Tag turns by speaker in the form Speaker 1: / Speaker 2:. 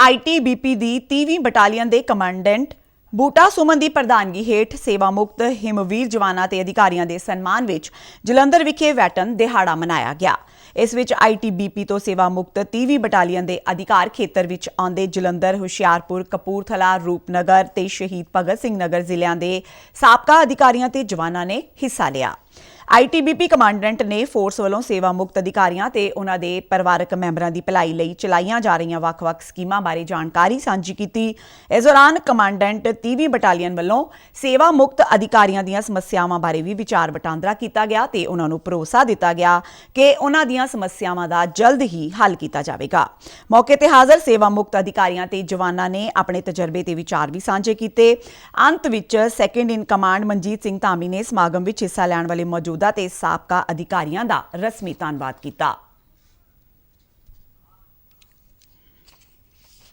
Speaker 1: ITBP ਦੀ 30ਵੀਂ battalion ਦੇ ਕਮਾਂਡੈਂਟ ਬੂਟਾ ਸੁਮਨ ਦੀ ਪ੍ਰਧਾਨਗੀ ਹੇਠ ਸੇਵਾ ਮੁਕਤ ਹਿਮਵੀਰ ਜਵਾਨਾਂ ਤੇ ਅਧਿਕਾਰੀਆਂ ਦੇ ਸਨਮਾਨ ਵਿੱਚ ਜਲੰਧਰ ਵਿਖੇ ਵੈਟਨ ਦਿਹਾੜਾ ਮਨਾਇਆ ਗਿਆ। ਇਸ ਵਿੱਚ ਆਈਟੀਬੀਪੀ ਤੋਂ ਸੇਵਾ ਮੁਕਤ 30ਵੀਂ ਬਟਾਲੀਅਨ ਦੇ ਅਧਿਕਾਰ ਖੇਤਰ ਵਿੱਚ ਆਉਂਦੇ ਜਲੰਧਰ, ਹੁਸ਼ਿਆਰਪੁਰ, ਕਪੂਰਥਲਾ, ਰੂਪਨਗਰ ਤੇ ਸ਼ਹੀਦ ਭਗਤ ਸਿੰਘ ਨਗਰ ਜ਼ਿਲ੍ਹਿਆਂ ਦੇ ਸਾਬਕਾ ਅਧਿਕਾਰੀਆਂ ਤੇ ਜਵਾਨਾਂ ਨੇ ਹਿੱਸਾ ਲਿਆ। ਆਈਟੀਬੀਪੀ ਕਮਾਂਡੈਂਟ ਨੇ ਫੋਰਸ ਵੱਲੋਂ ਸੇਵਾ ਮੁਕਤ ਅਧਿਕਾਰੀਆਂ ਤੇ ਉਹਨਾਂ ਦੇ ਪਰਿਵਾਰਕ ਮੈਂਬਰਾਂ ਦੀ ਭਲਾਈ ਲਈ ਚਲਾਈਆਂ ਜਾ ਰਹੀਆਂ ਵੱਖ-ਵੱਖ ਸਕੀਮਾਂ ਬਾਰੇ ਜਾਣਕਾਰੀ ਸਾਂਝੀ ਕੀਤੀ। ਇਸ ਦੌਰਾਨ ਕਮਾਂਡੈਂਟ 30ਵੀਂ ਬਟਾਲੀਅਨ ਵੱਲੋਂ ਸੇਵਾ ਮੁਕਤ ਅਧਿਕਾਰੀਆਂ ਦੀਆਂ ਸਮੱਸਿਆਵਾਂ ਬਾਰੇ ਵੀ ਵਿਚਾਰ ਵਟਾਂਦਰਾ ਕੀਤਾ ਗਿਆ ਤੇ ਉਹਨਾਂ ਨੂੰ ਭਰੋਸਾ ਦਿੱਤਾ ਗਿਆ ਕਿ ਉਹਨਾਂ ਦੀਆਂ ਸਮੱਸਿਆਵਾਂ ਦਾ ਜਲਦ ਹੀ ਹੱਲ ਕੀਤਾ ਜਾਵੇਗਾ। ਮੌਕੇ ਤੇ ਹਾਜ਼ਰ ਸੇਵਾ ਮੁਕਤ ਅਧਿਕਾਰੀਆਂ ਤੇ ਜਵਾਨਾਂ ਨੇ ਆਪਣੇ ਤਜਰਬੇ ਤੇ ਵਿਚਾਰ ਵੀ ਸਾਂਝੇ ਕੀਤੇ। ਅੰਤ ਵਿੱਚ second in command Manjit Singh Dhami ਨੇ ਸਮਾਗਮ ਵਿੱਚ ਹਿੱਸਾ ਲੈਣ ਵਾਲੇ ਮੌਜੂਦ ਤੇ ਸਾਬਕਾ ਅਧਿਕਾਰੀਆਂ ਦਾ ਰਸਮੀ ਧੰਨਵਾਦ ਕੀਤਾ।